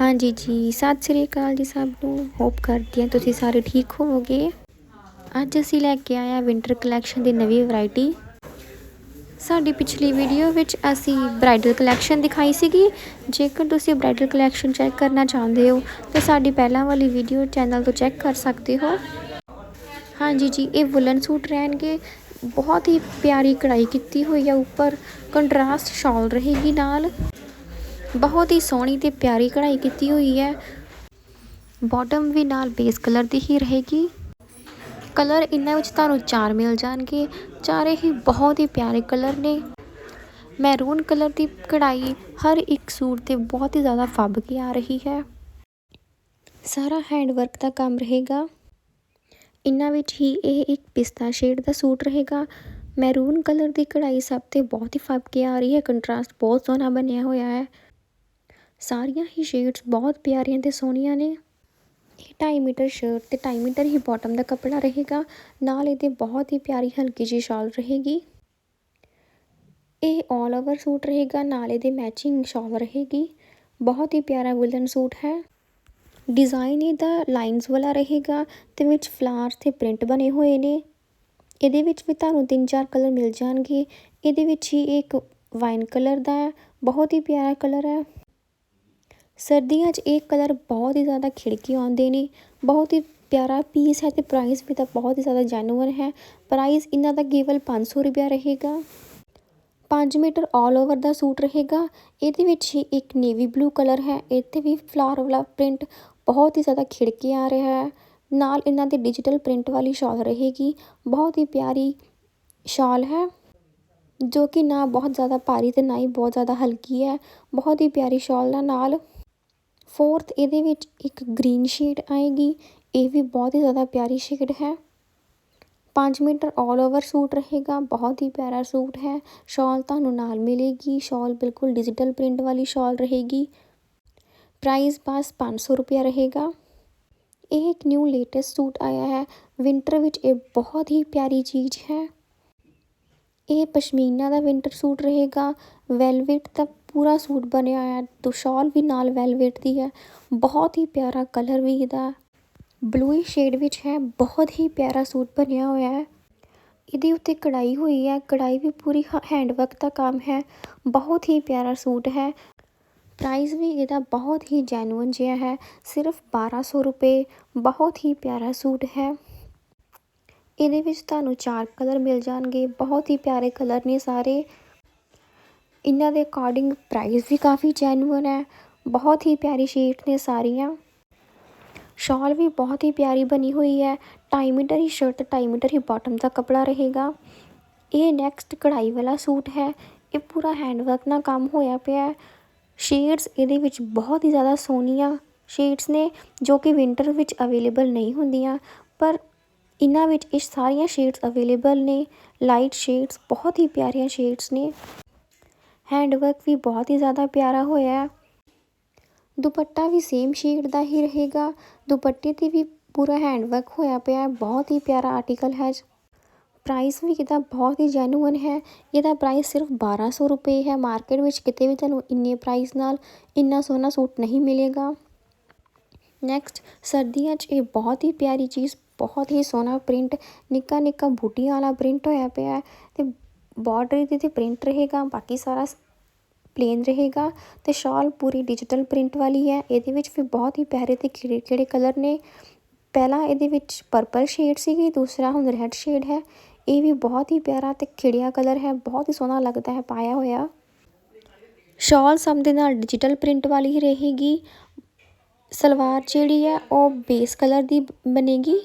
ਹਾਂਜੀ ਜੀ, ਸਤਿ ਸ੍ਰੀ ਅਕਾਲ ਜੀ ਸਭ ਨੂੰ। ਹੋਪ ਕਰਦੀ ਹਾਂ ਤੁਸੀਂ ਸਾਰੇ ਠੀਕ ਹੋਵੋਗੇ। ਅੱਜ ਅਸੀਂ ਲੈ ਕੇ ਆਏ ਆ ਵਿੰਟਰ ਕਲੈਕਸ਼ਨ ਦੀ ਨਵੀਂ ਵੈਰਾਈਟੀ ਸਾਡੀ ਪਿਛਲੀ ਵੀਡੀਓ ਵਿੱਚ ਅਸੀਂ ਬ੍ਰਾਈਡਲ ਕਲੈਕਸ਼ਨ ਦਿਖਾਈ ਸੀਗੀ। ਜੇਕਰ ਤੁਸੀਂ ਬ੍ਰਾਈਡਲ ਕਲੈਕਸ਼ਨ ਚੈੱਕ ਕਰਨਾ ਚਾਹੁੰਦੇ ਹੋ, ਤਾਂ ਸਾਡੀ ਪਹਿਲਾਂ ਵਾਲੀ ਵੀਡੀਓ ਚੈਨਲ ਤੋਂ ਚੈੱਕ ਕਰ ਸਕਦੇ ਹੋ। ਹਾਂਜੀ ਜੀ, ਇਹ ਵੁਲਨ ਸੂਟ ਰਹਿਣਗੇ। ਬਹੁਤ ਹੀ ਪਿਆਰੀ ਕਢਾਈ ਕੀਤੀ ਹੋਈ ਆ, ਉੱਪਰ ਕੰਟਰਾਸਟ ਸ਼ਾਲ ਰਹੇਗੀ ਨਾਲ। ਬਹੁਤ ਹੀ ਸੋਹਣੀ ਤੇ ਪਿਆਰੀ ਕਢਾਈ ਕੀਤੀ ਹੋਈ ਹੈ। ਬਾਟਮ ਵੀ ਨਾਲ ਬੇਸ ਕਲਰ ਦੀ ਹੀ ਰਹੇਗੀ। ਕਲਰ ਇਹਨਾਂ ਵਿੱਚ ਤੁਹਾਨੂੰ ਚਾਰ ਮਿਲ ਜਾਣਗੇ। ਚਾਰੇ ਹੀ ਬਹੁਤ ਹੀ ਪਿਆਰੇ ਕਲਰ ਨੇ। ਮੈਰੂਨ ਕਲਰ ਦੀ ਕਢਾਈ ਹਰ ਇੱਕ ਸੂਟ ਤੇ ਬਹੁਤ ਹੀ ਜ਼ਿਆਦਾ ਫੱਬ ਕੇ ਆ ਰਹੀ ਹੈ। ਸਾਰਾ ਹੈਂਡ ਵਰਕ ਦਾ ਕੰਮ ਰਹੇਗਾ। ਇਹਨਾਂ ਵਿੱਚ ਹੀ ਇਹ ਇੱਕ ਪਿਸਤਾ ਸ਼ੇਡ ਦਾ ਸੂਟ ਰਹੇਗਾ। ਮੈਰੂਨ ਕਲਰ ਦੀ ਕਢਾਈ ਸਭ ਤੇ ਬਹੁਤ ਹੀ ਫੱਬ ਕੇ ਆ ਰਹੀ ਹੈ। ਕੰਟਰਾਸਟ ਬਹੁਤ ਸੋਹਣਾ ਬਣਿਆ ਹੋਇਆ ਹੈ। ਸਾਰੀਆਂ ਹੀ ਸ਼ੇਡਸ ਬਹੁਤ ਪਿਆਰੀਆਂ ਤੇ ਸੋਹਣੀਆਂ ਨੇ। ਇਹ 2.5 ਮੀਟਰ ਸ਼ਰਟ ਤੇ 2.5 ਮੀਟਰ ਹੀ ਬਾਟਮ ਦਾ ਕੱਪੜਾ ਰਹੇਗਾ। ਨਾਲ ਇਹਦੇ ਬਹੁਤ ਹੀ ਪਿਆਰੀ ਹਲਕੀ ਜਿਹੀ ਸ਼ਾਲ ਰਹੇਗੀ। ਇਹ ਆਲ ਓਵਰ ਸੂਟ ਰਹੇਗਾ। ਨਾਲ ਇਹਦੇ ਮੈਚਿੰਗ ਸ਼ਾਲ ਰਹੇਗੀ। ਬਹੁਤ ਹੀ ਪਿਆਰਾ ਵੁਲਨ ਸੂਟ ਹੈ। ਡਿਜ਼ਾਈਨ ਇਹਦਾ ਲਾਈਨਸ ਵਾਲਾ ਰਹੇਗਾ ਤੇ ਵਿੱਚ ਫਲਾਰਸ ਤੇ ਪ੍ਰਿੰਟ ਬਣੇ ਹੋਏ ਨੇ। ਇਹਦੇ ਵਿੱਚ ਵੀ ਤੁਹਾਨੂੰ ਤਿੰਨ ਚਾਰ ਕਲਰ ਮਿਲ ਜਾਣਗੇ। ਇਹਦੇ ਵਿੱਚ ਹੀ ਇੱਕ ਵਾਈਨ ਕਲਰ ਦਾ ਹੈ। ਬਹੁਤ ਹੀ ਪਿਆਰਾ ਕਲਰ ਹੈ। ਸਰਦੀਆਂ 'ਚ ਇਹ ਕਲਰ ਬਹੁਤ ਹੀ ਜ਼ਿਆਦਾ ਖਿੜਕੀ ਆਉਂਦੇ ਨੇ, ਬਹੁਤ ਹੀ ਪਿਆਰਾ ਪੀਸ ਹੈ ਅਤੇ ਪ੍ਰਾਈਸ ਵੀ ਤਾਂ ਬਹੁਤ ਹੀ ਜ਼ਿਆਦਾ ਜੈਨੂਅਨ ਹੈ। ਪ੍ਰਾਈਸ ਇਹਨਾਂ ਦਾ ਕੇਵਲ 500 ਰੁਪਿਆ ਰਹੇਗਾ। 5 ਮੀਟਰ ਆਲ ਓਵਰ ਦਾ ਸੂਟ ਰਹੇਗਾ। ਇਹਦੇ ਵਿੱਚ ਹੀ ਇੱਕ ਨੇਵੀ ਬਲੂ ਕਲਰ ਹੈ। ਇੱਥੇ ਵੀ ਫਲਾਵਰ ਵਾਲਾ ਪ੍ਰਿੰਟ ਬਹੁਤ ਹੀ ਜ਼ਿਆਦਾ ਖਿੜਕੇ ਆ ਰਿਹਾ ਹੈ। ਨਾਲ ਇਹਨਾਂ ਦੇ ਡਿਜੀਟਲ ਪ੍ਰਿੰਟ ਵਾਲੀ ਸ਼ਾਲ ਰਹੇਗੀ। ਬਹੁਤ ਹੀ ਪਿਆਰੀ ਸ਼ਾਲ ਹੈ, ਜੋ ਕਿ ਨਾ ਬਹੁਤ ਜ਼ਿਆਦਾ ਭਾਰੀ ਤੇ ਨਾ ਹੀ ਬਹੁਤ ਜ਼ਿਆਦਾ ਹਲਕੀ ਹੈ। ਬਹੁਤ ਹੀ ਪਿਆਰੀ ਸ਼ਾਲ ਨਾਲ। ਫੋਰਥ ਇਹਦੇ ਵਿੱਚ ਇੱਕ ਗ੍ਰੀਨ ਸ਼ੇਡ ਆਏਗੀ। ਇਹ ਵੀ ਬਹੁਤ ਹੀ ਜ਼ਿਆਦਾ ਪਿਆਰੀ ਸ਼ੇਡ ਹੈ। 5 ਮੀਟਰ ਆਲ ਓਵਰ ਸੂਟ ਰਹੇਗਾ। ਬਹੁਤ ਹੀ ਪਿਆਰਾ ਸੂਟ ਹੈ। ਸ਼ਾਲ ਤੁਹਾਨੂੰ ਨਾਲ ਮਿਲੇਗੀ। ਸ਼ਾਲ ਬਿਲਕੁਲ ਡਿਜੀਟਲ ਪ੍ਰਿੰਟ ਵਾਲੀ ਸ਼ਾਲ ਰਹੇਗੀ। ਪ੍ਰਾਈਸ ਬਸ 500 ਰੁਪਿਆ ਰਹੇਗਾ। ਇਹ ਇੱਕ ਨਿਊ ਲੇਟੈਸਟ ਸੂਟ ਆਇਆ ਹੈ। ਵਿੰਟਰ ਵਿੱਚ ਇਹ ਬਹੁਤ ਹੀ ਪਿਆਰੀ ਚੀਜ਼ ਹੈ। ਇਹ ਪਸ਼ਮੀਨਾ ਦਾ ਵਿੰਟਰ ਸੂਟ ਰਹੇਗਾ। ਵੈਲਵਟ ਦਾ ਪੂਰਾ ਸੂਟ ਬਣਿਆ ਹੋਇਆ ਦੋ ਸ਼ਾਲ ਵੀ ਨਾਲ ਵੈਲਵੇਟ ਦੀ ਹੈ। ਬਹੁਤ ਹੀ ਪਿਆਰਾ ਕਲਰ ਵੀ ਇਹਦਾ। ਬਲੂਈ ਸ਼ੇਡ ਵਿੱਚ ਹੈ, ਬਹੁਤ ਹੀ ਪਿਆਰਾ ਸੂਟ ਬਣਿਆ ਹੋਇਆ ਹੈ। ਇਹਦੇ ਉੱਤੇ ਕਢਾਈ ਹੋਈ ਹੈ ਕਢਾਈ ਵੀ ਪੂਰੀ ਹੈਂਡ ਵਰਕ ਦਾ ਕੰਮ ਹੈ। ਬਹੁਤ ਹੀ ਪਿਆਰਾ ਸੂਟ ਹੈ। ਪ੍ਰਾਈਸ ਵੀ ਇਹਦਾ ਬਹੁਤ ਹੀ ਜੈਨੂਅਨ ਜਿਹਾ ਹੈ, ਸਿਰਫ 1200 ਰੁਪਏ। ਬਹੁਤ ਹੀ ਪਿਆਰਾ ਸੂਟ ਹੈ। ਇਹਦੇ ਵਿੱਚ ਤੁਹਾਨੂੰ ਚਾਰ ਕਲਰ ਮਿਲ ਜਾਣਗੇ। ਬਹੁਤ ਹੀ ਪਿਆਰੇ ਕਲਰ ਨੇ ਸਾਰੇ। ਇਹਨਾਂ ਦੇ ਅਕੋਰਡਿੰਗ ਪ੍ਰਾਈਸ ਵੀ ਕਾਫੀ ਜੈਨੂਅਨ ਹੈ, ਬਹੁਤ ਹੀ ਪਿਆਰੀ ਸ਼ੇਡ ਨੇ ਸਾਰੀਆਂ। ਸ਼ਾਲ ਵੀ ਬਹੁਤ ਹੀ ਪਿਆਰੀ ਬਣੀ ਹੋਈ ਹੈ 2.5 ਮੀਟਰ ਹੀ ਸ਼ਰਟ 2.5 ਮੀਟਰ ਹੀ ਬਾਟਮ ਦਾ ਕਪੜਾ ਰਹੇਗਾ। ਇਹ ਨੈਕਸਟ ਕਢਾਈ ਵਾਲਾ ਸੂਟ ਹੈ, ਇਹ ਪੂਰਾ ਹੈਂਡਵਰਕ ਨਾਲ ਕੰਮ ਹੋਇਆ ਪਿਆ ਹੈ। ਸ਼ੇਡਸ ਇਹਦੇ ਵਿੱਚ ਬਹੁਤ ਹੀ ਜ਼ਿਆਦਾ ਸੋਹਣੀਆਂ ਸ਼ੇਡਸ ਨੇ, ਜੋ ਕਿ ਵਿੰਟਰ ਵਿੱਚ ਅਵੇਲੇਬਲ ਨਹੀਂ ਹੁੰਦੀਆਂ, ਪਰ ਇਹਨਾਂ ਵਿੱਚ ਇਹ ਸਾਰੀਆਂ ਸ਼ੇਡਸ ਅਵੇਲੇਬਲ ਨੇ। ਲਾਈਟ ਸ਼ੇਡਸ ਬਹੁਤ ਹੀ ਪਿਆਰੀਆਂ ਸ਼ੇਡਸ ਨੇ। ਹੈਂਡ ਵਰਕ ਵੀ ਬਹੁਤ ਹੀ ਜ਼ਿਆਦਾ ਪਿਆਰਾ ਹੋਇਆ ਦੁਪੱਟਾ ਵੀ ਸੇਮ ਸ਼ੇਡ ਦਾ ਹੀ ਰਹੇਗਾ। ਦੁਪੱਟੇ ਤੇ ਵੀ ਪੂਰਾ ਹੈਂਡ ਵਰਕ ਹੋਇਆ ਪਿਆ ਬਹੁਤ ਹੀ ਪਿਆਰਾ ਆਰਟੀਕਲ ਹੈ ਪ੍ਰਾਈਸ ਵੀ ਇਹਦਾ ਬਹੁਤ ਹੀ ਜੈਨੂਅਨ ਹੈ। ਇਹਦਾ ਪ੍ਰਾਈਸ ਸਿਰਫ 1200 ਰੁਪਏ ਹੈ। ਮਾਰਕੀਟ ਵਿੱਚ ਕਿਤੇ ਵੀ ਤੁਹਾਨੂੰ ਇੰਨੇ ਪ੍ਰਾਈਸ ਨਾਲ ਇੰਨਾ ਸੋਹਣਾ ਸੂਟ ਨਹੀਂ ਮਿਲੇਗਾ। ਨੈਕਸਟ ਸਰਦੀਆਂ 'ਚ ਇਹ ਬਹੁਤ ਹੀ ਪਿਆਰੀ ਚੀਜ਼, ਬਹੁਤ ਹੀ ਸੋਹਣਾ ਪ੍ਰਿੰਟ ਨਿੱਕਾ ਨਿੱਕਾ ਬੂਟੀਆਂ ਵਾਲਾ ਪ੍ਰਿੰਟ ਹੋਇਆ ਪਿਆ ਹੈ ਤੇ ਬਾਰਡਰ ਦੇ ਤੇ ਪ੍ਰਿੰਟ ਰਹੇਗਾ, ਬਾਕੀ ਸਾਰਾ ਪਲੇਨ ਰਹੇਗਾ ਤੇ ਸ਼ਾਲ ਪੂਰੀ ਡਿਜੀਟਲ ਪ੍ਰਿੰਟ ਵਾਲੀ ਹੈ। ਇਹਦੇ ਵਿੱਚ ਵੀ ਬਹੁਤ ਹੀ ਪਿਆਰੇ ਤੇ ਕਿਹੜੇ ਕਿਹੜੇ ਕਲਰ ਨੇ। ਪਹਿਲਾਂ ਇਹਦੇ ਵਿੱਚ ਪਰਪਲ ਸ਼ੇਡ ਸੀਗੀ, ਦੂਸਰਾ ਹੁਣ ਰੈੱਡ ਸ਼ੇਡ ਹੈ। ਇਹ ਵੀ ਬਹੁਤ ਹੀ ਪਿਆਰਾ ਤੇ ਖਿੜਿਆ ਕਲਰ ਹੈ, ਬਹੁਤ ਹੀ ਸੋਹਣਾ ਲੱਗਦਾ ਹੈ, ਪਾਇਆ ਹੋਇਆ। ਸ਼ਾਲ ਸਭ ਦੇ ਨਾਲ ਡਿਜੀਟਲ ਪ੍ਰਿੰਟ ਵਾਲੀ ਹੀ ਰਹੇਗੀ। ਸਲਵਾਰ ਜਿਹੜੀ ਹੈ, ਉਹ ਬੇਸ ਕਲਰ ਦੀ ਬਣੇਗੀ।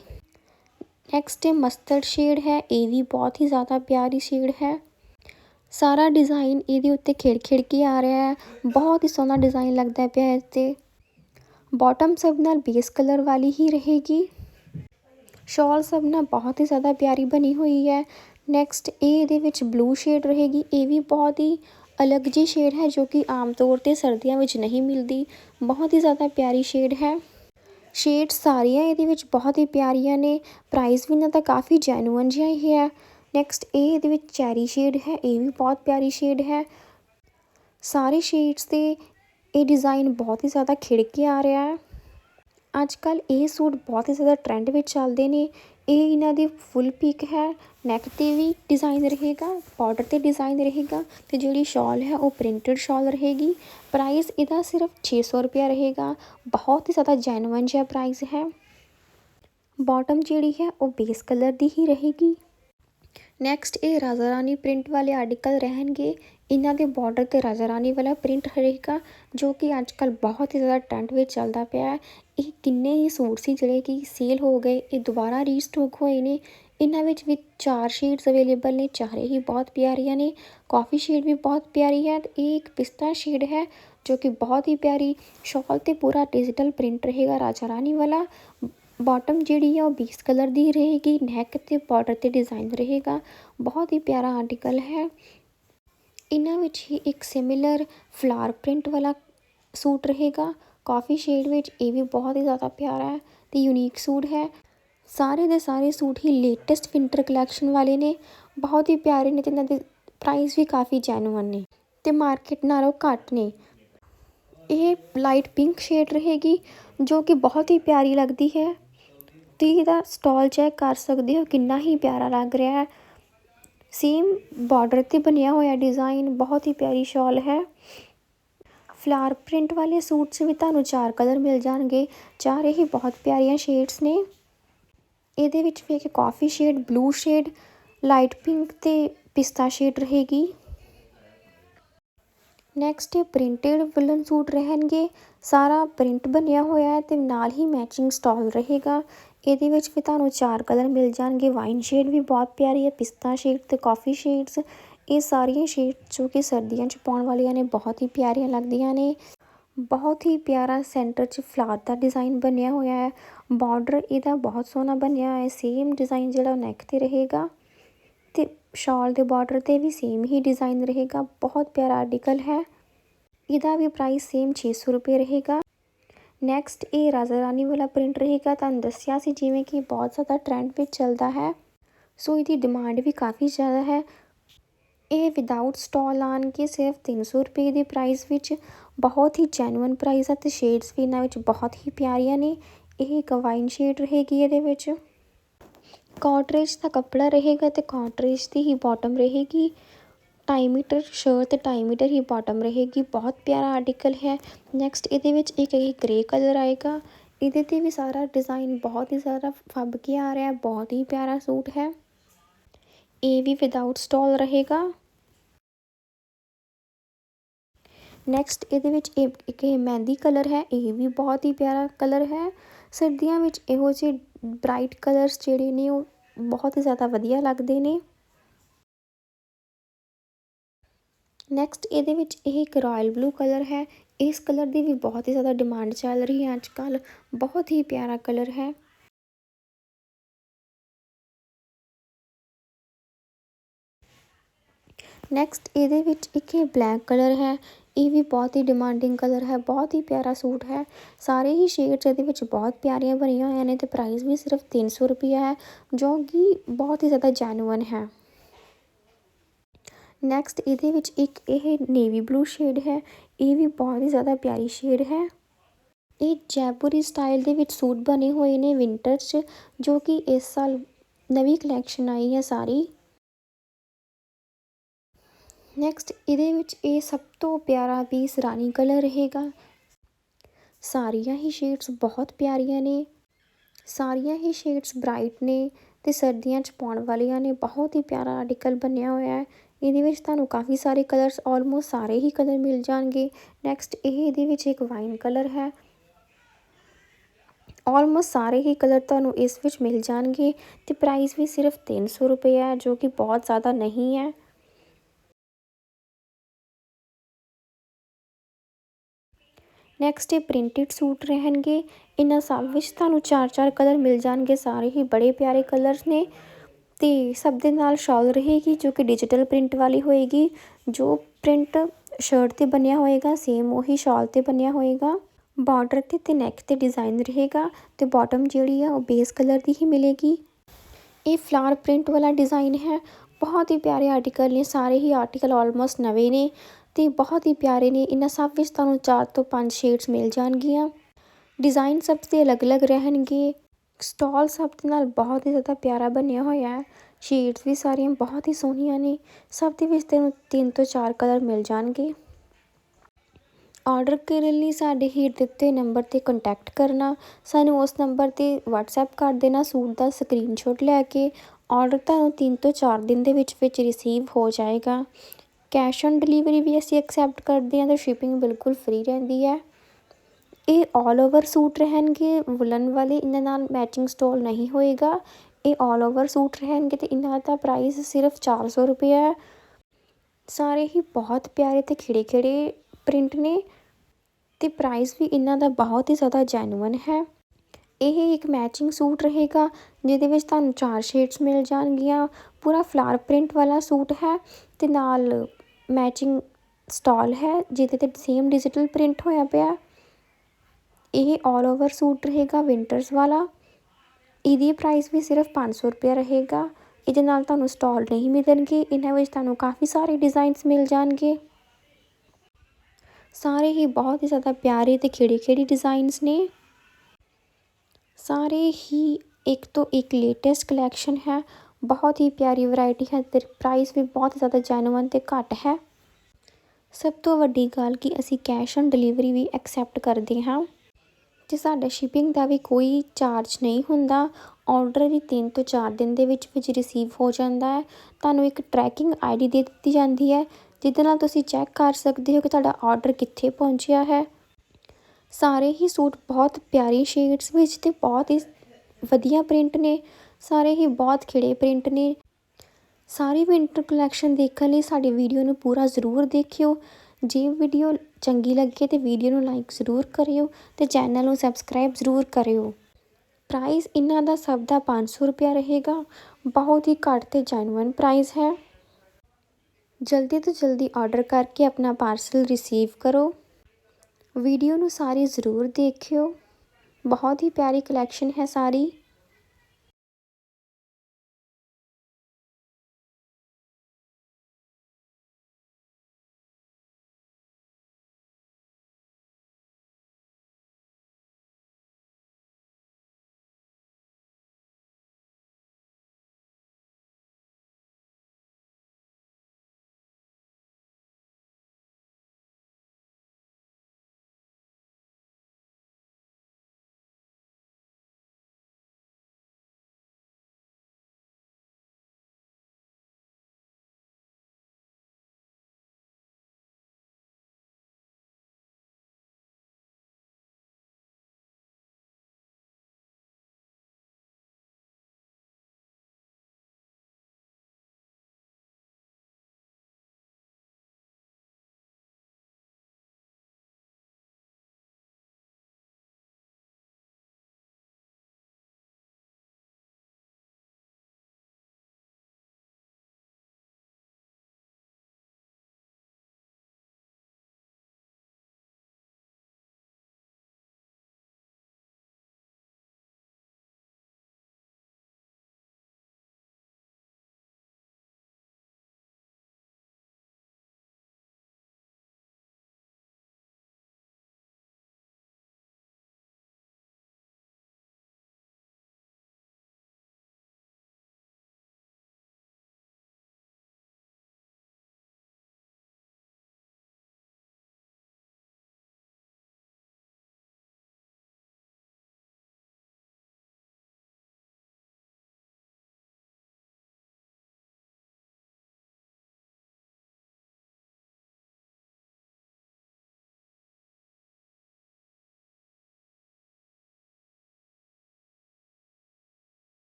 ਨੈਕਸਟ ਹੈ ਮਸਟਰਡ ਸ਼ੇਡ ਹੈ, ਇਹ ਵੀ ਬਹੁਤ ਹੀ ਜ਼ਿਆਦਾ ਪਿਆਰੀ ਸ਼ੇਡ ਹੈ। ਸਾਰਾ ਡਿਜ਼ਾਈਨ ਇਹਦੇ ਉੱਤੇ ਖਿੜ ਖਿੜ ਕੇ ਆ ਰਿਹਾ ਹੈ। ਬਹੁਤ ਹੀ ਸੋਹਣਾ ਡਿਜ਼ਾਈਨ ਲੱਗਦਾ ਪਿਆ ਹੈ ਤੇ ਬਾਟਮ ਸਭ ਨਾਲ ਬੇਸ ਕਲਰ ਵਾਲੀ ਹੀ ਰਹੇਗੀ। ਸ਼ਾਲ ਸਭ ਨਾਲ ਬਹੁਤ ਹੀ ਜ਼ਿਆਦਾ ਪਿਆਰੀ ਬਣੀ ਹੋਈ ਹੈ। ਨੈਕਸਟ ਇਹ ਇਹਦੇ ਵਿੱਚ ਬਲੂ ਸ਼ੇਡ ਰਹੇਗੀ। ਇਹ ਵੀ ਬਹੁਤ ਹੀ ਅਲੱਗ ਜੀ ਸ਼ੇਡ ਹੈ ਜੋ ਕਿ ਆਮ ਤੌਰ ਤੇ ਸਰਦੀਆਂ ਵਿੱਚ ਨਹੀਂ ਮਿਲਦੀ। ਬਹੁਤ ਹੀ ਜ਼ਿਆਦਾ ਪਿਆਰੀ ਸ਼ੇਡ ਹੈ। ਸ਼ੇਡ ਸਾਰੀਆਂ ਇਹਦੇ ਵਿੱਚ ਬਹੁਤ ਹੀ ਪਿਆਰੀਆਂ ਨੇ। ਪ੍ਰਾਈਸ ਵੀ ਇਹਨਾਂ ਦਾ ਕਾਫੀ ਜੈਨੂਅਨ ਜਿਹਾ ਹੀ ਹੈ। ਨੈਕਸਟ ਇਹ ਇਹਦੇ ਵਿੱਚ ਚੈਰੀ ਸ਼ੇਡ ਹੈ ਇਹ ਵੀ ਬਹੁਤ ਪਿਆਰੀ ਸ਼ੇਡ ਹੈ। ਸਾਰੇ ਸ਼ੇਡਸ 'ਤੇ ਇਹ ਡਿਜ਼ਾਈਨ ਬਹੁਤ ਹੀ ਜ਼ਿਆਦਾ ਖਿੜ ਕੇ ਆ ਰਿਹਾ ਹੈ। ਅੱਜ ਕੱਲ ਇਹ ਸੂਟ ਬਹੁਤ ਹੀ ਜ਼ਿਆਦਾ ਟ੍ਰੈਂਡ ਵਿੱਚ ਚੱਲਦੇ ਨੇ। ਇਹ ਇਹਨਾਂ ਦੀ ਫੁੱਲ ਪੀਕ ਹੈ ਨੈਕ ਤੇ ਵੀ ਡਿਜ਼ਾਈਨ ਰਹੇਗਾ ਬਾਰਡਰ ਤੇ ਡਿਜ਼ਾਈਨ ਰਹੇਗਾ ਤੇ ਜਿਹੜੀ ਸ਼ਾਲ ਹੈ ਉਹ ਪ੍ਰਿੰਟਡ ਸ਼ਾਲ ਰਹੇਗੀ। ਪ੍ਰਾਈਸ ਇਹਦਾ ਸਿਰਫ 600 ਰੁਪਿਆ ਰਹੇਗਾ, ਬਹੁਤ ਹੀ ਜ਼ਿਆਦਾ ਜੈਨੂਇਨ ਜਿਹਾ ਪ੍ਰਾਈਸ ਹੈ। ਬਾਟਮ ਜਿਹੜੀ ਹੈ ਉਹ ਬੇਸ ਕਲਰ ਦੀ ਹੀ ਰਹੇਗੀ। ਨੈਕਸਟ ਇਹ ਰਾਜਾ ਰਾਣੀ ਪ੍ਰਿੰਟ ਵਾਲੇ ਆਰਟੀਕਲ ਰਹਿਣਗੇ ਇਹਨਾਂ ਦੇ ਬਾਰਡਰ ਤੇ ਰਾਜਾ ਰਾਣੀ ਵਾਲਾ ਪ੍ਰਿੰਟ ਰਹੇਗਾ ਜੋ ਕਿ ਅੱਜ ਕੱਲ ਬਹੁਤ ਹੀ ਜ਼ਿਆਦਾ ਟ੍ਰੈਂਡ ਵਿੱਚ ਚੱਲਦਾ ਪਿਆ ਹੈ ਇਹ ਕਿੰਨੇ ਹੀ ਸੂਟ ਸੀ ਜਿਹੜੇ ਕਿ ਸੇਲ ਹੋ ਗਏ ਇਹ ਦੁਬਾਰਾ ਰੀਸਟਾਕ ਹੋਏ ਨੇ ਇਹਨਾਂ ਵਿੱਚ ਵੀ ਚਾਰ ਸ਼ੇਡਸ ਅਵੇਲੇਬਲ ਨੇ ਚਾਰੇ ਹੀ ਬਹੁਤ ਪਿਆਰੀਆਂ ਨੇ ਕਾਫੀ ਸ਼ੇਡ ਵੀ ਬਹੁਤ ਪਿਆਰੀ ਹੈ ਤੇ ਇਹ ਇੱਕ ਪਿਸਤਾ ਸ਼ੇਡ ਹੈ ਜੋ ਕਿ ਬਹੁਤ ਹੀ ਪਿਆਰੀ ਸ਼ਾਲ ਤੇ ਪੂਰਾ ਡਿਜੀਟਲ ਪ੍ਰਿੰਟ ਰਹੇਗਾ ਰਾਜਾ ਰਾਣੀ ਵਾਲਾ ਬਾਟਮ ਜਿਹੜੀ ਆ ਉਹ ਬੀਸ ਕਲਰ ਦੀ ਰਹੇਗੀ ਨੈਕ ਤੇ ਬਾਰਡਰ ਤੇ ਡਿਜ਼ਾਈਨ ਰਹੇਗਾ। ਬਹੁਤ ਹੀ ਪਿਆਰਾ ਆਰਟੀਕਲ ਹੈ। ਇਹਨਾਂ ਵਿੱਚ ਹੀ ਇੱਕ ਸਿਮਿਲਰ ਫਲਾਰ ਪ੍ਰਿੰਟ ਵਾਲਾ ਸੂਟ ਰਹੇਗਾ। ਕਾਫੀ ਸ਼ੇਡ ਵਿੱਚ ਇਹ ਵੀ ਬਹੁਤ ਹੀ ਜ਼ਿਆਦਾ ਪਿਆਰਾ ਹੈ ਤੇ ਯੂਨੀਕ ਸੂਟ ਹੈ। ਸਾਰੇ ਦੇ ਸਾਰੇ ਸੂਟ ਹੀ ਲੇਟੈਸਟ ਵਿੰਟਰ ਕਲੈਕਸ਼ਨ ਵਾਲੇ ਨੇ। ਬਹੁਤ ਹੀ ਪਿਆਰੇ ਨੇ ਤੇ ਇਹਨਾਂ ਦੇ ਪ੍ਰਾਈਸ ਵੀ ਕਾਫੀ ਜੈਨੂਅਨ ਨੇ ਤੇ ਮਾਰਕੀਟ ਨਾਲੋਂ ਘੱਟ ਨੇ। ਇਹ ਲਾਈਟ ਪਿੰਕ ਸ਼ੇਡ ਰਹੇਗੀ, ਜੋ ਕਿ ਬਹੁਤ ਹੀ ਪਿਆਰੀ ਲੱਗਦੀ ਹੈ। ਤੇ ਇਹਦਾ ਸਟਾਲ ਚੈੱਕ ਕਰ ਸਕਦੇ ਹੋ, ਕਿੰਨਾ ਹੀ ਪਿਆਰਾ ਲੱਗ ਰਿਹਾ ਹੈ। ਸੇਮ ਬਾਰਡਰ ਤੇ ਬਣਿਆ ਹੋਇਆ ਡਿਜ਼ਾਈਨ, ਬਹੁਤ ਹੀ ਪਿਆਰੀ ਸ਼ਾਲ ਹੈ। ਫਲਾਰ ਪ੍ਰਿੰਟ ਵਾਲੇ ਸੂਟ 'ਚ ਵੀ ਤੁਹਾਨੂੰ ਚਾਰ ਕਲਰ ਮਿਲ ਜਾਣਗੇ। ਚਾਰੇ ਹੀ ਬਹੁਤ ਪਿਆਰੀਆਂ ਸ਼ੇਡਸ ਨੇ। ਇਹਦੇ ਵਿੱਚ ਵੀ ਇੱਕ ਕਾਫੀ shade, blue shade, light pink ਤੇ ਪਿਸਤਾ ਸ਼ੇਡ ਰਹੇਗੀ। ਨੈਕਸਟ ਹੈ ਪ੍ਰਿੰਟਡ ਵੁਲਨ ਸੂਟ ਰਹਿਣਗੇ। ਸਾਰਾ ਪ੍ਰਿੰਟ ਬਣਿਆ ਹੋਇਆ ਹੈ ਤੇ ਨਾਲ ਹੀ ਮੈਚਿੰਗ ਸਟਾਲ ਰਹੇਗਾ। ਇਹਦੇ ਵਿੱਚ ਵੀ ਤੁਹਾਨੂੰ ਚਾਰ ਕਲਰ ਮਿਲ ਜਾਣਗੇ। ਵਾਈਨ ਸ਼ੇਡ ਵੀ ਬਹੁਤ ਪਿਆਰੀ ਹੈ, ਪਿਸਤਾ ਸ਼ੇਡ ਤੇ ਕਾਫੀ ਸ਼ੇਡਸ। ਇਹ ਸਾਰੀਆਂ ਸ਼ੇਡ ਜੋ ਕਿ ਸਰਦੀਆਂ 'ਚ ਪਾਉਣ ਵਾਲੀਆਂ ਨੇ, ਬਹੁਤ ਹੀ ਪਿਆਰੀਆਂ ਲੱਗਦੀਆਂ ਨੇ। ਬਹੁਤ ਹੀ ਪਿਆਰਾ ਸੈਂਟਰ 'ਚ ਫਲਾਰ ਦਾ ਡਿਜ਼ਾਈਨ ਬਣਿਆ ਹੋਇਆ ਹੈ। ਬਾਰਡਰ ਇਹਦਾ ਬਹੁਤ ਸੋਹਣਾ ਬਣਿਆ ਹੋਇਆ ਹੈ, ਸੇਮ ਡਿਜ਼ਾਈਨ ਜਿਹੜਾ ਨੈਕ ਤੇ ਰਹੇਗਾ। ਤੇ ਸ਼ਾਲ ਦੇ ਬਾਰਡਰ ਤੇ ਵੀ ਸੇਮ ਹੀ ਡਿਜ਼ਾਈਨ ਰਹੇਗਾ। ਬਹੁਤ ਪਿਆਰਾ ਆਰਟੀਕਲ ਹੈ। ਇਹਦਾ ਵੀ ਪ੍ਰਾਈਸ ਸੇਮ 600 ਰੁਪਏ ਰਹੇਗਾ। ਨੈਕਸਟ ਇਹ ਰਾਜਾ ਰਾਣੀ ਵਾਲਾ ਪ੍ਰਿੰਟ ਰਹੇਗਾ। ਤੁਹਾਨੂੰ ਦੱਸਿਆ ਸੀ ਜਿਵੇਂ ਕਿ ਬਹੁਤ ਜ਼ਿਆਦਾ ਟ੍ਰੈਂਡ ਵਿੱਚ ਚੱਲਦਾ ਹੈ। ਸੋ ਇਹਦੀ ਡਿਮਾਂਡ ਵੀ ਕਾਫੀ ਜ਼ਿਆਦਾ ਹੈ। ਇਹ ਵਿਦਆਊਟ ਸਟਾਲ ਆਣ ਕੇ ਸਿਰਫ 300 ਰੁਪਏ ਦੇ ਪ੍ਰਾਈਸ ਵਿੱਚ। ਬਹੁਤ ਹੀ ਜੈਨੂਇਨ ਪ੍ਰਾਈਸ ਹੈ ਤੇ ਸ਼ੇਡਸ ਵੀ ਇਹਨਾਂ ਵਿੱਚ ਬਹੁਤ ਹੀ ਪਿਆਰੀਆਂ ਨੇ। ਇਹ ਇੱਕ ਵਾਈਨ ਸ਼ੇਡ ਰਹੇਗੀ ਇਹਦੇ ਵਿੱਚ। ਕਾਟਰੇਜ ਦਾ ਕੱਪੜਾ ਰਹੇਗਾ ਤੇ ਕਾਟਰੇਜ ਦੀ ਹੀ ਬਾਟਮ ਰਹੇਗੀ। ਢਾਈ ਮੀਟਰ ਸ਼ਰਟ ਤੇ ਢਾਈ ਮੀਟਰ ਹੀ ਬਾਟਮ ਰਹੇਗੀ। ਬਹੁਤ ਪਿਆਰਾ ਆਰਟੀਕਲ ਹੈ। ਨੈਕਸਟ ਇਹਦੇ ਵਿੱਚ ਇੱਕ ਇਹ ਗ੍ਰੇ ਕਲਰ ਆਏਗਾ। ਇਹਦੇ ਤੇ ਵੀ ਸਾਰਾ ਡਿਜ਼ਾਈਨ ਬਹੁਤ ਹੀ ਜ਼ਿਆਦਾ ਫੱਬ ਕੇ ਆ ਰਿਹਾ। ਬਹੁਤ ਹੀ ਪਿਆਰਾ ਸੂਟ ਹੈ। ਇਹ ਵੀ ਵਿਦਆਊਟ ਸਟਾਲ ਰਹੇਗਾ। ਨੈਕਸਟ ਇਹਦੇ ਵਿੱਚ ਇੱਕ ਇਹ ਮਹਿੰਦੀ ਕਲਰ ਹੈ। ਇਹ ਵੀ ਬਹੁਤ ਹੀ ਪਿਆਰਾ ਕਲਰ ਹੈ। ਸਰਦੀਆਂ ਵਿੱਚ ਇਹੋ ਜਿਹੇ ਬ੍ਰਾਈਟ ਕਲਰਸ ਜਿਹੜੇ ਨੇ ਉਹ ਬਹੁਤ ਹੀ ਜ਼ਿਆਦਾ ਵਧੀਆ ਲੱਗਦੇ ਨੇ। ਨੈਕਸਟ ਇਹਦੇ ਵਿੱਚ ਇਹ ਇੱਕ ਰਾਇਲ ਬਲੂ ਕਲਰ ਹੈ। ਇਸ ਕਲਰ ਦੀ ਵੀ ਬਹੁਤ ਹੀ ਜ਼ਿਆਦਾ ਡਿਮਾਂਡ ਚੱਲ ਰਹੀ ਹੈ ਅੱਜ ਕੱਲ ਬਹੁਤ ਹੀ ਪਿਆਰਾ ਕਲਰ ਹੈ। ਨੈਕਸਟ ਇਹਦੇ ਵਿੱਚ ਇੱਕ ਇਹ ਬਲੈਕ ਕਲਰ ਹੈ। ਇਹ ਵੀ ਬਹੁਤ ਹੀ ਡਿਮਾਂਡਿੰਗ ਕਲਰ ਹੈ। ਬਹੁਤ ਹੀ ਪਿਆਰਾ ਸੂਟ ਹੈ। ਸਾਰੇ ਹੀ ਸ਼ੇਡਸ ਇਹਦੇ ਵਿੱਚ ਬਹੁਤ ਪਿਆਰੀਆਂ ਬਣੀਆਂ ਹੋਈਆਂ ਨੇ ਤੇ ਪ੍ਰਾਈਸ ਵੀ ਸਿਰਫ 300 ਰੁਪਏ ਹੈ, ਜੋ ਕਿ ਬਹੁਤ ਹੀ ਜ਼ਿਆਦਾ ਜੈਨੂਇਨ ਹੈ। ਨੈਕਸਟ ਇਹਦੇ ਵਿੱਚ ਇੱਕ ਇਹ ਨੇਵੀ ਬਲੂ ਸ਼ੇਡ ਹੈ। ਇਹ ਵੀ ਬਹੁਤ ਹੀ ਜ਼ਿਆਦਾ ਪਿਆਰੀ ਸ਼ੇਡ ਹੈ। ਇਹ ਜੈਪੁਰੀ ਸਟਾਈਲ ਦੇ ਵਿੱਚ ਸੂਟ ਬਣੇ ਹੋਏ ਨੇ ਵਿੰਟਰ 'ਚ, ਜੋ ਕਿ ਇਸ ਸਾਲ ਨਵੀਂ ਕਲੈਕਸ਼ਨ ਆਈ ਹੈ ਸਾਰੀ। ਨੈਕਸਟ ਇਹਦੇ ਵਿੱਚ ਇਹ ਸਭ ਤੋਂ ਪਿਆਰਾ ਪੀਸ ਰਾਣੀ ਕਲਰ ਰਹੇਗਾ। ਸਾਰੀਆਂ ਹੀ ਸ਼ੇਡਸ ਬਹੁਤ ਪਿਆਰੀਆਂ ਨੇ। ਸਾਰੀਆਂ ਹੀ ਸ਼ੇਡਸ ਬ੍ਰਾਈਟ ਨੇ ਤੇ ਸਰਦੀਆਂ 'ਚ ਪਾਉਣ ਵਾਲੀਆਂ ਨੇ। ਬਹੁਤ ਹੀ ਪਿਆਰਾ ਆਰਟੀਕਲ ਬਣਿਆ ਹੋਇਆ ਹੈ। ਇਹਦੇ ਵਿੱਚ ਤੁਹਾਨੂੰ ਕਾਫੀ ਸਾਰੇ ਕਲਰਸ ਆਲਮੋਸਟ ਸਾਰੇ ਹੀ ਕਲਰ ਮਿਲ ਜਾਣਗੇ। ਨੈਕਸਟ ਇਹ ਇਹਦੇ ਵਿੱਚ ਇੱਕ ਵਾਈਨ ਕਲਰ ਹੈ। ਆਲਮੋਸਟ ਸਾਰੇ ਹੀ ਕਲਰ ਤੁਹਾਨੂੰ ਇਸ ਵਿੱਚ ਮਿਲ ਜਾਣਗੇ ਤੇ ਪ੍ਰਾਈਸ ਵੀ ਸਿਰਫ 300 ਰੁਪਏ ਹੈ, ਜੋ ਕਿ ਬਹੁਤ ਜ਼ਿਆਦਾ ਨਹੀਂ ਹੈ। ਨੈਕਸਟ ਇਹ ਪ੍ਰਿੰਟਡ ਸੂਟ ਰਹਿਣਗੇ। ਇਹਨਾਂ ਸਭ ਵਿੱਚ ਤੁਹਾਨੂੰ ਚਾਰ ਚਾਰ ਕਲਰ ਮਿਲ ਜਾਣਗੇ। ਸਾਰੇ ਹੀ ਬੜੇ ਪਿਆਰੇ ਕਲਰਸ ਨੇ। ਤੇ ਸਭ ਦੇ ਨਾਲ ਸ਼ਾਲ ਰਹੇਗੀ ਜੋ ਕਿ ਡਿਜੀਟਲ ਪ੍ਰਿੰਟ ਵਾਲੀ ਹੋਏਗੀ, ਜੋ ਪ੍ਰਿੰਟ ਸ਼ਰਟ ਤੇ ਬਣਿਆ ਹੋਏਗਾ ਸੇਮ ਉਹੀ ਸ਼ਾਲ ਤੇ ਬਣਿਆ ਹੋਏਗਾ। ਬਾਰਡਰ ਤੇ ਤੇ ਨੈਕ ਤੇ ਡਿਜ਼ਾਈਨ ਰਹੇਗਾ ਤੇ ਬਾਟਮ ਜਿਹੜੀ ਆ ਉਹ ਬੇਸ ਕਲਰ ਦੀ ਹੀ ਮਿਲੇਗੀ। ਇਹ ਫਲਾਰ ਪ੍ਰਿੰਟ ਵਾਲਾ ਡਿਜ਼ਾਈਨ ਹੈ। ਬਹੁਤ ਹੀ ਪਿਆਰੇ ਆਰਟੀਕਲ ਨੇ, ਸਾਰੇ ਹੀ ਆਰਟੀਕਲ ਆਲਮੋਸਟ ਨਵੇਂ ਨੇ ਤੇ ਬਹੁਤ ਹੀ ਪਿਆਰੇ ਨੇ। ਇਹਨਾਂ ਸਭ ਵਿੱਚ ਤੁਹਾਨੂੰ 4 ਤੋਂ 5 ਸ਼ੇਡਸ ਮਿਲ ਜਾਣਗੀਆਂ। ਡਿਜ਼ਾਈਨ ਸਭ ਦੇ ਅਲੱਗ-ਅਲੱਗ ਰਹਿਣਗੇ। ਸਟਾਲ ਸਭ ਦੇ ਨਾਲ ਬਹੁਤ ਹੀ ਜ਼ਿਆਦਾ ਪਿਆਰਾ ਬਣਿਆ ਹੋਇਆ ਹੈ। ਸ਼ੀਟਸ ਵੀ ਸਾਰੀਆਂ ਬਹੁਤ ਹੀ ਸੋਹਣੀਆਂ ਨੇ। ਸਭ ਦੇ ਵਿੱਚ ਤੈਨੂੰ ਤਿੰਨ ਤੋਂ ਚਾਰ ਕਲਰ ਮਿਲ ਜਾਣਗੇ। ਆਰਡਰ ਕਰਨ ਲਈ ਸਾਡੇ ਹੇਠ ਦਿੱਤੇ ਨੰਬਰ ਤੇ ਕੰਟੈਕਟ ਕਰਨਾ। ਸਾਨੂੰ ਉਸ ਨੰਬਰ ਤੇ WhatsApp ਕਰ ਦੇਣਾ। ਸੂਟ ਦਾ ਸਕਰੀਨਸ਼ਾਟ ਲੈ ਕੇ ਆਰਡਰ ਤੁਹਾਨੂੰ 3 ਤੋਂ 4 ਦਿਨ ਦੇ ਵਿੱਚ ਵਿੱਚ ਰਿਸੀਵ ਹੋ ਜਾਏਗਾ। ਕੈਸ਼ ਔਨ ਡਿਲੀਵਰੀ ਵੀ ਅਸੀਂ ਐਕਸੈਪਟ ਕਰਦੇ ਹਾਂ ਤੇ ਸ਼ਿਪਿੰਗ ਬਿਲਕੁਲ ਫ੍ਰੀ ਰਹਿੰਦੀ ਹੈ। ਇਹ ਆਲ ਓਵਰ ਸੂਟ ਰਹਿਣਗੇ, ਵੁਲਨ ਵਾਲੇ ਇਹਨਾਂ ਨਾਲ ਮੈਚਿੰਗ ਸਟੋਲ ਨਹੀਂ ਹੋਏਗਾ। ਇਹ ਆਲ ਓਵਰ ਸੂਟ ਰਹਿਣਗੇ ਅਤੇ ਇਹਨਾਂ ਦਾ ਪ੍ਰਾਈਸ ਸਿਰਫ 400 ਰੁਪਏ ਹੈ। ਸਾਰੇ ਹੀ ਬਹੁਤ ਪਿਆਰੇ ਅਤੇ ਖਿੜੇ ਖਿੜੇ ਪ੍ਰਿੰਟ ਨੇ ਅਤੇ ਪ੍ਰਾਈਸ ਵੀ ਇਹਨਾਂ ਦਾ ਬਹੁਤ ਹੀ ਜ਼ਿਆਦਾ ਜੈਨੂਅਨ ਹੈ। ਇਹ ਇੱਕ ਮੈਚਿੰਗ ਸੂਟ ਰਹੇਗਾ, ਜਿਹਦੇ ਵਿੱਚ ਤੁਹਾਨੂੰ ਚਾਰ ਸ਼ੇਡਸ ਮਿਲ ਜਾਣਗੀਆਂ। ਪੂਰਾ ਫਲਾਰ ਪ੍ਰਿੰਟ ਵਾਲਾ ਸੂਟ ਹੈ ਤੇ ਨਾਲ ਮੈਚਿੰਗ ਸਟਾਲ ਹੈ, ਜਿਹਦੇ ਤੇ ਸੇਮ ਡਿਜੀਟਲ ਪ੍ਰਿੰਟ ਹੋਇਆ ਪਿਆ। ਇਹ ਆਲ ਓਵਰ ਸੂਟ ਰਹੇਗਾ ਵਿੰਟਰਸ ਵਾਲਾ। ਇਹਦੀ ਪ੍ਰਾਈਸ ਵੀ ਸਿਰਫ 500 ਰੁਪਏ ਰਹੇਗਾ। ਇਹਦੇ ਨਾਲ ਤੁਹਾਨੂੰ ਸਟਾਲ ਨਹੀਂ ਮਿਲਣਗੇ। ਇਹਨਾਂ ਵਿੱਚ ਤੁਹਾਨੂੰ ਕਾਫੀ ਸਾਰੇ ਡਿਜ਼ਾਈਨਸ ਮਿਲ ਜਾਣਗੇ। ਸਾਰੇ ਹੀ ਬਹੁਤ ਹੀ ਜ਼ਿਆਦਾ ਪਿਆਰੇ ਤੇ ਖਿੜੇ ਖਿੜੇ ਡਿਜ਼ਾਈਨਸ ਨੇ। ਸਾਰੇ ਹੀ ਇੱਕ ਤੋਂ ਇੱਕ ਲੇਟੈਸਟ ਕਲੈਕਸ਼ਨ ਹੈ। ਬਹੁਤ ਹੀ ਪਿਆਰੀ ਵੈਰਾਈਟੀ ਹੈ ਤੇ ਪ੍ਰਾਈਸ ਵੀ ਬਹੁਤ ਜ਼ਿਆਦਾ ਜੈਨੂਅਨ ਤੇ ਘੱਟ ਹੈ। ਸਭ ਤੋਂ ਵੱਡੀ ਗੱਲ ਕਿ ਅਸੀਂ ਕੈਸ਼ ਔਨ ਡਿਲੀਵਰੀ ਵੀ ਐਕਸੈਪਟ ਕਰਦੇ ਹਾਂ। ਤੇ ਸਾਡਾ ਸ਼ਿਪਿੰਗ ਦਾ ਵੀ ਕੋਈ ਚਾਰਜ ਨਹੀਂ ਹੁੰਦਾ। ਆਰਡਰ ਵੀ 3 ਤੋਂ 4 ਦਿਨ ਦੇ ਵਿੱਚ ਵਿੱਚ ਰਿਸੀਵ ਹੋ ਜਾਂਦਾ ਹੈ। ਤੁਹਾਨੂੰ ਇੱਕ ਟਰੈਕਿੰਗ ਆਈਡੀ ਦੇ ਦਿੱਤੀ ਜਾਂਦੀ ਹੈ, ਜਿਹਦੇ ਨਾਲ ਤੁਸੀਂ ਚੈੱਕ ਕਰ ਸਕਦੇ ਹੋ ਕਿ ਤੁਹਾਡਾ ਆਰਡਰ ਕਿੱਥੇ ਪਹੁੰਚਿਆ ਹੈ। ਸਾਰੇ ਹੀ ਸੂਟ ਬਹੁਤ ਪਿਆਰੀ ਸ਼ੇਡਸ ਵਿੱਚ ਤੇ ਬਹੁਤ ਹੀ ਵਧੀਆ ਪ੍ਰਿੰਟ ਨੇ। ਸਾਰੇ ਹੀ ਬਹੁਤ ਖਿੜੇ ਪ੍ਰਿੰਟ ਨੇ। ਸਾਰੀ ਵਿੰਟਰ ਕਲੈਕਸ਼ਨ ਦੇਖਣ ਲਈ ਸਾਡੀ ਵੀਡੀਓ ਨੂੰ ਪੂਰਾ ਜ਼ਰੂਰ ਦੇਖਿਓ। ਜੇ ਵੀਡੀਓ ਚੰਗੀ ਲੱਗੇ ਤੇ ਵੀਡੀਓ ਨੂੰ ਲਾਈਕ ਜ਼ਰੂਰ ਕਰਿਓ ਤੇ ਚੈਨਲ ਨੂੰ ਸਬਸਕ੍ਰਾਈਬ ਜ਼ਰੂਰ ਕਰਿਓ। ਪ੍ਰਾਈਸ ਇਹਨਾਂ ਦਾ ਸਭ ਦਾ 500 ਰੁਪਿਆ ਰਹੇਗਾ। ਬਹੁਤ ਹੀ ਘੱਟ ਤੇ ਜੈਨੂਇਨ ਪ੍ਰਾਈਸ ਹੈ। ਜਲਦੀ ਤੋਂ ਜਲਦੀ ਆਰਡਰ ਕਰਕੇ ਆਪਣਾ ਪਾਰਸਲ ਰਿਸੀਵ ਕਰੋ। ਵੀਡੀਓ ਨੂੰ ਸਾਰੀ ਜ਼ਰੂਰ ਦੇਖਿਓ। ਬਹੁਤ ਹੀ ਪਿਆਰੀ ਕਲੈਕਸ਼ਨ ਹੈ ਸਾਰੀ।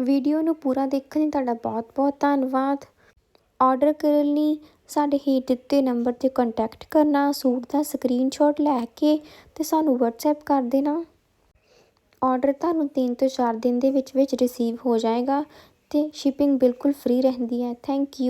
ਵੀਡੀਓ ਨੂੰ ਪੂਰਾ ਦੇਖਣ ਲਈ ਤੁਹਾਡਾ ਬਹੁਤ-ਬਹੁਤ ਧੰਨਵਾਦ। ਆਰਡਰ ਕਰਨ ਲਈ ਸਾਡੇ ਹੇਠ ਦਿੱਤੇ ਨੰਬਰ ਤੇ ਕੰਟੈਕਟ ਕਰਨਾ, ਸੂਟ ਦਾ ਸਕਰੀਨਸ਼ਾਟ ਲੈ ਕੇ ਤੇ ਸਾਨੂੰ WhatsApp ਕਰ ਦੇਣਾ। ਆਰਡਰ ਤੁਹਾਨੂੰ 3 ਤੋਂ 4 ਦਿਨ ਦੇ ਵਿੱਚ ਵਿੱਚ ਰਿਸੀਵ ਹੋ ਜਾਏਗਾ ਤੇ ਸ਼ਿਪਿੰਗ ਬਿਲਕੁਲ ਫ੍ਰੀ ਰਹਿੰਦੀ ਹੈ। Thank you